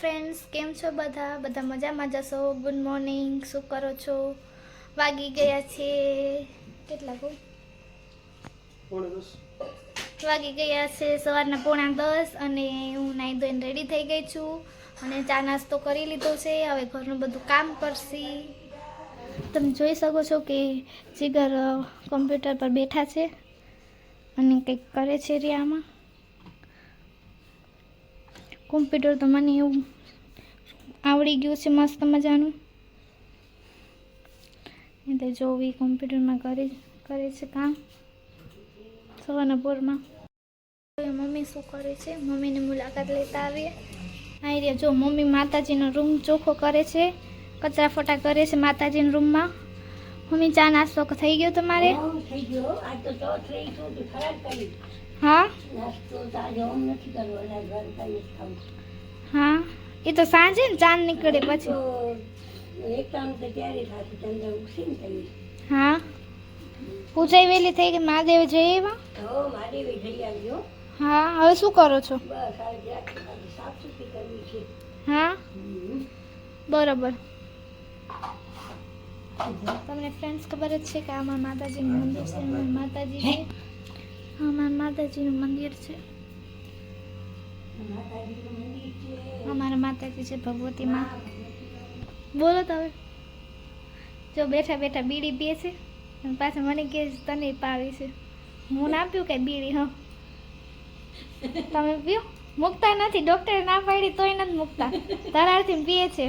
Friends કેમ છો બધા? બધા મજામાં જશો ગુડ મોર્નિંગ શું કરો છો? વાગી ગયા છે. કેટલા કહું વાગી ગયા છે સવારના પોણા દસ અને હું નાહી ધોઈને રેડી થઈ ગઈ છું અને ચા નાસ્તો કરી લીધો છે. હવે ઘરનું બધું કામ કરશી. તમે જોઈ શકો છો કે જીગર કમ્પ્યુટર કોમ્પ્યુટર પર બેઠા છે અને કંઈક કરે છે રિયામાં. કોમ્પ્યુટર તો મને એવું આવડી ગયું છે મસ્ત મજાનું. એટલે જોવી કોમ્પ્યુટરમાં કરે કરે છે કામ. સવારના પોરમાં મમ્મી શું કરે છે? મમ્મીની મુલાકાત લેતા આવીએ. આવી રહ્યા. જો મમ્મી માતાજીનો રૂમ ચોખ્ખો કરે છે, કચરા ફોટા કરે છે માતાજીના રૂમમાં. મમ્મી ચા નાસ્તો થઈ ગયો તમારે? થઈ ગયો. આ તો થઈ ગયો. હા? હા? એ તો સાંજે ને ચાંદ નીકળે પછી. હા? પૂજાઈ વેલી થઈ ગઈ મહાદેવ જઈ એવા હો હવે શું કરો છો? હા? બરાબર. તમને ફ્રેન્ડ્સ ખબર જ છે કે આમાં માતાજીનું મંદિર છે માતાજી છે. આ મારા માતાજીનું મંદિર છે. છે અમારા માતાજી છે ભગવતી માં. બોલો તમે જો બેઠા બેઠા બીડી પીએ છે પાછા મને કે તને પાવી છે. હું ના પીવું કે બીડી, હા? તમે પીઓ. મૂકતા નથી, ડોક્ટરે ના પાડી તોય નથી મૂકતા. તારાથી પીએ છે.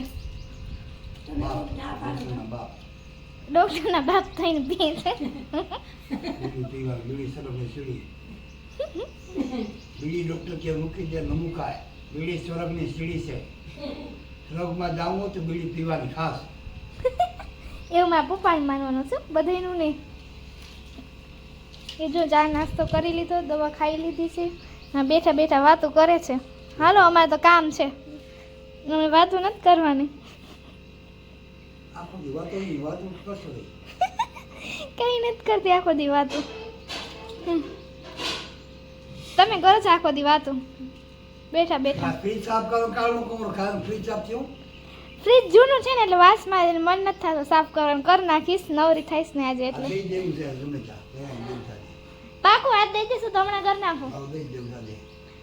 ડોક્ટરના બાપ થઈને પીએ છે બીડી પીવા સીડી બીડી ડૉક્ટર કે મૂકી દે ન મુકાય. બીડી સ્વર્ગની સીડી છે. સ્વર્ગમાં જાવું તો બીડી પીવાની ખાસ. એવું મારા પપ્પાને માનવાનું છે બધાનું નહીં. એ જો ચા નાસ્તો કરી લીધો દવા ખાઈ લીધી છે. ના બેઠા બેઠા વાતો કરે છે. હાલો અમારે તો કામ છે. અમે વાતો નથી કરવાની. આખો દી વાતો કરશો કંઈ નથી કરતી આખો દી વાતો તમે કરો છો આખો દી વાતો બેઠા બેઠા. ફ્રીજ સાફ કરો કાળું કોમર ખાવાનું ફ્રીજ સાફ થયું ફ્રીજ જૂનું છે ને એટલે વાસમાં મન નથી થતું સાફ કરવાનું. કરી નાખીશ નવરી થઈશ ને આજે એટલે. પાકું હાથ દઈ દઈશું તો હમણાં કરી નાખું.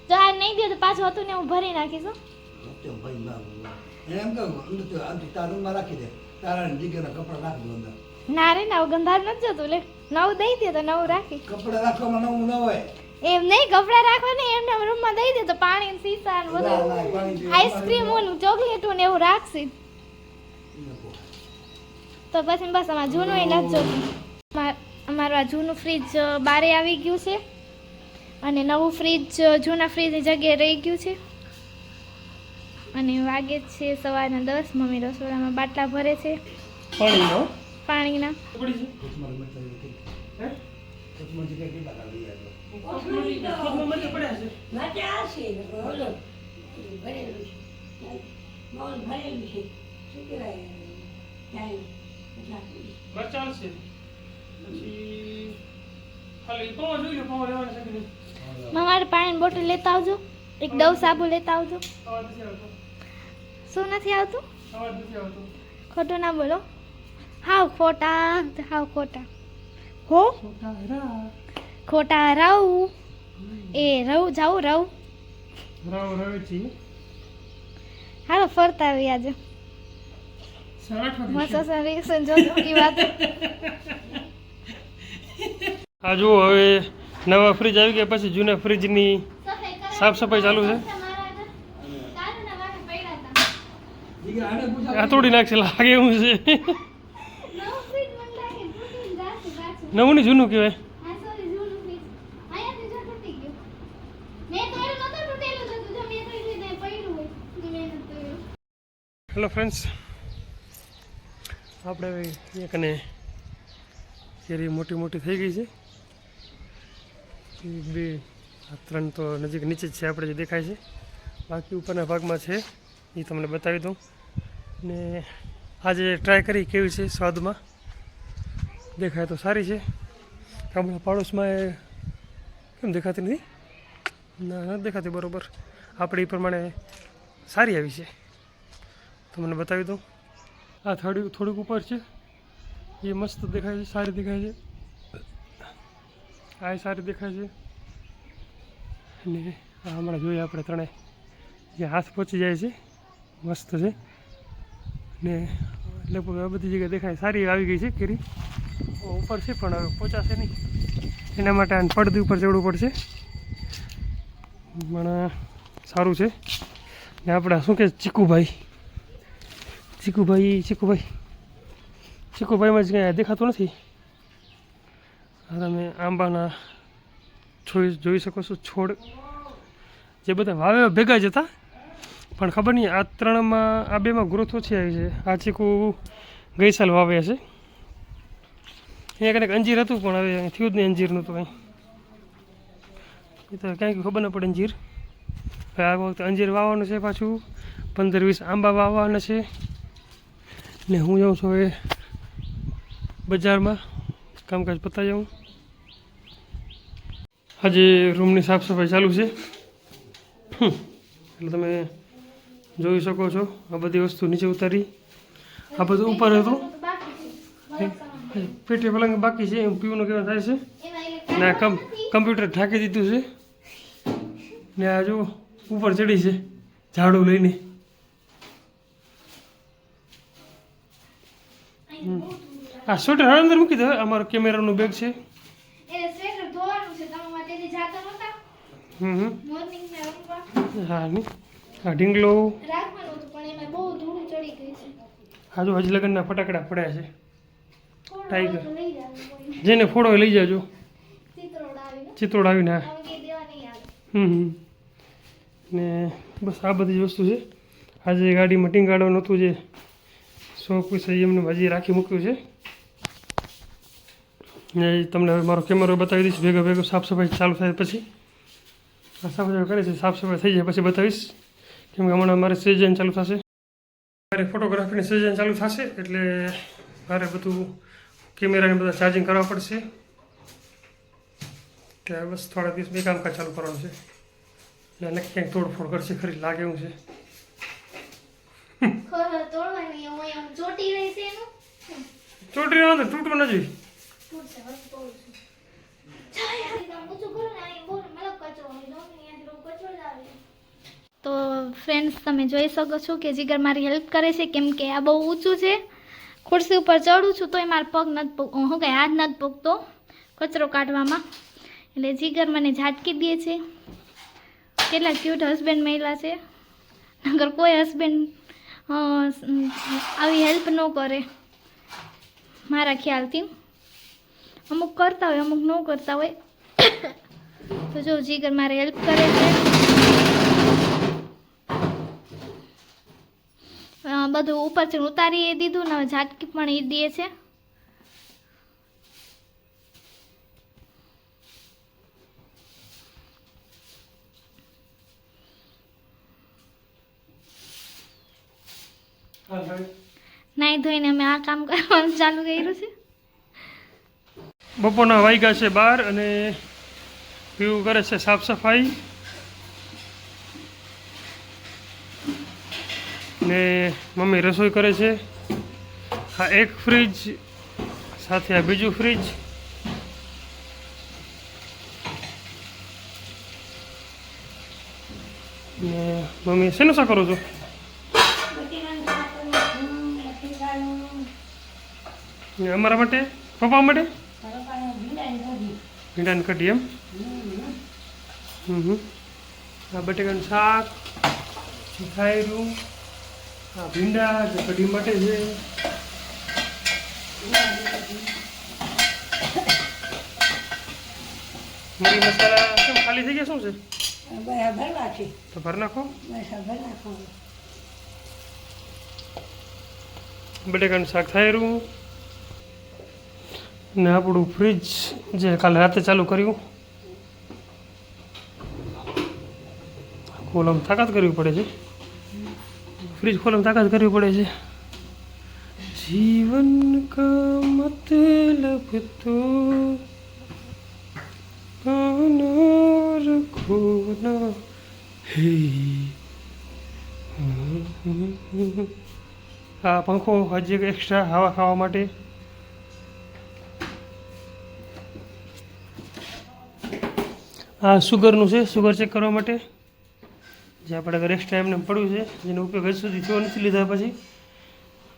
જો આ નહીં દે તો પાછું હતું ને હું ભરી નાખીશ એમ કહું તારું રાખી દે. તારા જગ્યાના કપડાં રાખજો અંદર. ના રે ના ગંધાર નથી જતું લે નવું દઈ દે તો નવું રાખી. કપડાં રાખવામાં નવું ન હોય. એમ નહીં કપડા રાખવા નહીં એમને રૂમમાં દઈ દે તો પાણી સીસા ને બધું. આઈસ્ક્રીમ ને ચોકલેટું ને એવું રાખશે. તો પછી બસ અમારે જૂનું એ નથી જોતું. અમારું આ જૂનું ફ્રીજ બારે આવી ગયું છે. અને નવું ફ્રીજ જૂના ફ્રીજની જગ્યાએ રહી ગયું છે. અને વાગે છે સવારના દસ મમ્મી રસોડામાં બાટલા ભરે છે. પાણીના? મારે પાણીની બોટલ લેતા આવજો. એક ડવ સાબુ લેતા આવજો. શું નથી આવતું? ખોટું ના બોલો. હાવ ખોટા હાવ ખોટા. હો? ખોટા રવ. એ રવ જાઉં રવ. હાલો ફરતા આવી આજે. આ જુઓ હવે નવા ફ્રીજ આવી ગયા પછી જૂના ફ્રીજની સાફ સફાઈ ચાલુ છે દીકરા, આને પૂછો. આ તોડી નાખશે, લાગે એવું છે. નવું જૂનું કહેવાય. હેલો ફ્રેન્ડ્સ આપણે એક અને કેરી મોટી મોટી થઈ ગઈ છે. એ બે ત્રણ તો નજીક નીચે જ છે આપણે જે દેખાય છે. બાકી ઉપરના ભાગમાં છે. એ તમને બતાવી દઉં. ને આજે ટ્રાય કરી કેવી છે સ્વાદમાં? દેખાય તો સારી છે. હમણાં પાડોશમાં એ કેમ દેખાતી નથી? ના નથી દેખાતી બરોબર. આપણે એ પ્રમાણે સારી આવી છે. તમને બતાવી દઉં આ થોડીક થોડીક ઉપર છે. એ મસ્ત દેખાય છે, સારી દેખાય છે. આ સારી દેખાય છે. આ હમણાં જોઈએ આપણે ત્રણે. જે હાથ પહોંચી જાય છે. મસ્ત છે. ને લગભગ આ બધી જગ્યાએ દેખાય. સારી આવી ગઈ છે કેરી. ઉપર છે પણ હવે પહોંચાશે નહીં. એના માટે આને પડદી ઉપર ચડવું પડશે. પણ સારું છે. ને આપણા શું કે ચીકુભાઈ. ચીકુભાઈ ચીકુભાઈ. ચીકુભાઈમાં જ કંઈ દેખાતું નથી. તમે આંબાના જોઈ જોઈ શકો છો. છોડ જે બધા વાવે ભેગા જ હતા. પણ ખબર નહીં, આ ત્રણમાં આ બેમાં ગ્રોથ ઓછી આવી છે. આ ચીકુ ગઈ સાલ વાવ્યા છે. અહીંયા કંઈક અંજીર હતું પણ હવે થયું જ નહીં અંજીરનું તો કંઈ. એ તો કાંઈક ખબર ન પડે અંજીર. આ વખતે અંજીર વાવવાનું છે પાછું. પંદર વીસ આંબા વાવવાના છે. ને હું જાઉં છું હવે બજારમાં. કામકાજ પતાવી જાઉં આજે રૂમની સાફ સફાઈ ચાલુ છે. એટલે તમે જોઈ શકો છો. આ બધી વસ્તુ નીચે ઉતારી. આ બધું ઉપર હતું. પેટી પલંગ બાકી છે એમ પીવાનું કેવા થાય છે. ને કમ કમ્પ્યુટર ઠાકી દીધું છે. ને આ જો ઉપર ચડી છે ઝાડુ લઈને. આ સ્વેટર હવે અંદર મૂકી દે અમારો કેમેરાનું બેગ છે. હા નહીં આ ઢીંગલો. રાખવાનું હતું પણ એમાં બહુ ધૂળ ચડી ગઈ છે. આજુ જો લગ્નના ફટાકડા પડ્યા છે. ટાઈગર. જેને ફોડો લઈ જાજો. ચિત્રોડ આવીને. હા હમ હમ. ને બસ આ બધી જ વસ્તુ છે. આજે ગાડીમાં ટીંગાડવાનું હતું જે સો પૈસા એમને હજી રાખી મૂક્યું છે. ને તમને હવે મારો કેમેરો બતાવી દઈશ. ભેગો ભેગો સાફ સફાઈ ચાલુ થાય પછી. સાફ સફાઈ કરે છે સાફ સફાઈ થઈ જાય પછી બતાવીશ. કેમ કે હમણાં મારે સિઝન ચાલુ થશે. મારે ફોટોગ્રાફીની સિઝન ચાલુ થશે એટલે મારે બધું કેમેરાને બધા ચાર્જિંગ કરવા પડશે. કે બસ થોડા દિવસ બે કામકાજ ચાલુ કરવાનું છે. એટલે એને ક્યાંક તોડફોડ કરશે ખરી લાગે એવું છે. ચોટી રહી છે એનું? ચોટી રહ્યો તો તૂટવું ન જોઈએ તો ફ્રેન્ડ્સ તમે જોઈ શકો છો કે જીગર મારી હેલ્પ કરે છે, કેમ કે આ બહુ ઊંચું છે. ખુરશી ઉપર ચડું છું, તોય મારા પગ નથી પગ હું કંઈ હાથ નથી પગતો કચરો કાઢવામાં. એટલે જીગર મને ઝાટકી દે છે. કેટલા ક્યુટ હસબન્ડ મહિલા છે. નગર કોઈ હસબન્ડ આવી હેલ્પ ન કરે. મારા ખ્યાલથી. અમુક કરતા હોય, અમુક ન કરતા હોય. તો જો જીગર મારે હેલ્પ કરે છે. બધું ઉપરથી ઉતારી દીધું ને ઝાટકી પણ એ દે છે. નાઈ ધોઈને અમે આ કામ કરવાનું ચાલુ કર્યું છે. બપોરના વાગ્યા છે બાર અને પીવું કરે છે સાફ સફાઈ ને મમ્મી રસોઈ કરે છે. આ એક ફ્રીજ, સાથે આ બીજું ફ્રીજ. ને મમ્મી શેનો શા કરો છો? અમારા માટે? પપ્પા માટે? ભીંડાની કઢી એમ? હમ હમ. આ બટેકાનું શાક ખાયરું આ ભીંડા જે કઢી માટે છે. મરી મસાલા કેમ ખાલી થઈ ગયા? શું છે? ભરવા છે. તો ભર નાખો. બસ આ બટેકાનું શાક થાયરું ને આપણું ફ્રીજ જે કાલે રાતે ચાલુ કર્યું. કોલમ તાકાત કરવી પડે છે. ફ્રીજ ખોલમ તાકાત કરવી પડે છે. જીવન કા મતલબ તો હે. આ પંખો હજી એક એક્સ્ટ્રા હવા ખાવા માટે. આ સુગરનું છે સુગર ચેક કરવા માટે. જે આપણે ઘરે એક્સ્ટ્રા એમને પડ્યું છે, જેનો ઉપયોગ હજી સુધી થયો નથી લીધા પછી.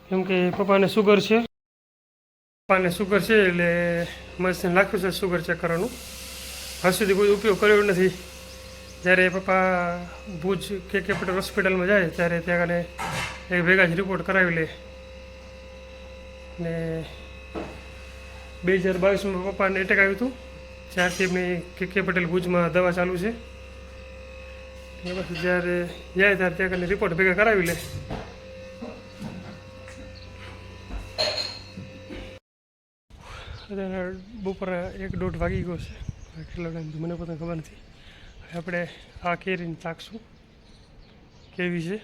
કેમ કે પપ્પાને સુગર છે. પપ્પાને સુગર છે એટલે મસ્તને નાખ્યું છે સુગર ચેક કરવાનું. હજુ સુધી કોઈ ઉપયોગ કર્યો નથી. જ્યારે પપ્પા ભુજ કે કે પટેલ હોસ્પિટલમાં જાય, ત્યારે ત્યાં કને એક ભેગા જ રિપોર્ટ કરાવી લે. ને બે હજાર બાવીસમાં પપ્પાને એટેક આવ્યું હતું. ત્યારથી એમની કે કે પટેલ ભુજમાં દવા ચાલુ છે. એ પછી જ્યારે જાય ત્યારે ત્યાં કરીને રિપોર્ટ ભેગા કરાવી લે. બપોરે એક દોઢ વાગી ગયો છે. કેટલો ટાઈમ મને પોતાને ખબર નથી. આપણે આ કેરીને ચાખશું. કેવી છે?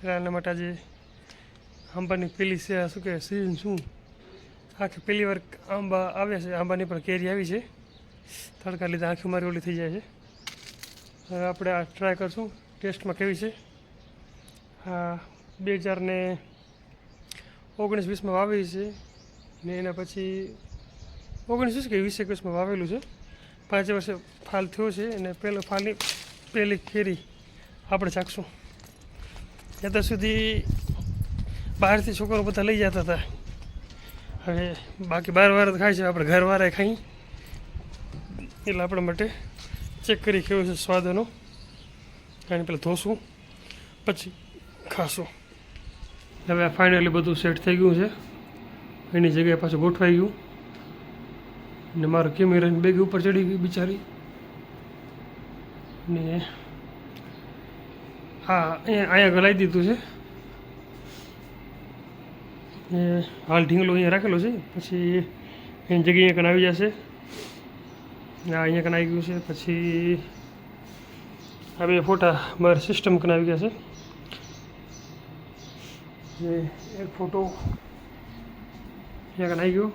ત્યારે એના માટે આજે આંબાની પેલી છે શું કે સિઝન શું? આખી પહેલી વાર આંબા આવ્યા છે, આંબાની પણ કેરી આવી છે. તડકા લીધે, આંખી મારી ઓલી થઈ જાય છે. હવે આપણે આ ટ્રાય કરશું. ટેસ્ટમાં કેવી છે? આ બે હજારને ઓગણીસ વીસમાં વાવી છે ને એના પછી ઓગણીસ વીસ કે વીસ એકવીસમાં વાવેલું છે. પાંચ વર્ષે ફાલ થયો છે અને પહેલો ફાલની પહેલી કેરી આપણે ચાખશું. અત્યાર સુધી બહારથી છોકરો બધા લઈ જતા હતા. હવે બાકી બાર વાર ખાય છે, આપણે ઘરવાળાએ ખાઈ. એટલે આપણા માટે ચેક કરી કેવો છે સ્વાદ એનો? કારણ પેલા ધોશું, પછી ખાશું. હવે આ ફાઇનલી બધું સેટ થઈ ગયું છે. એની જગ્યાએ પાછું ગોઠવાઈ ગયું. ને મારો કેમેરાની બેગ ઉપર ચડી ગઈ બિચારી. ને હા અહીંયા અહીંયા ગલાઈ દીધું છે. હાલ ઢીંગલો અહીંયા રાખેલો છે. પછી એની જગ્યાએ કણ આવી જશે. અહીંયા કણ આવી ગયું છે પછી આ બે ફોટા મારા સિસ્ટમ કણ આવી ગયા છે જે એક ફોટો અહીંયા કણ આવી ગયો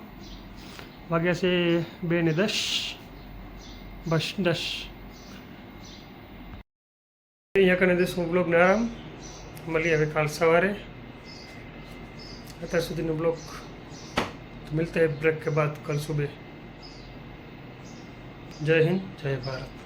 વાગ્યા છે બે ને દસ બસ દસ અહીંયા કને દસમો બ્લોગને આરામ મળીએ હવે કાલ સવારે અત્યાર સુધીનો બ્લોગ મિલતે हैं ब्रेक के बाद कल सुबह જય હિન્દ જય ભારત.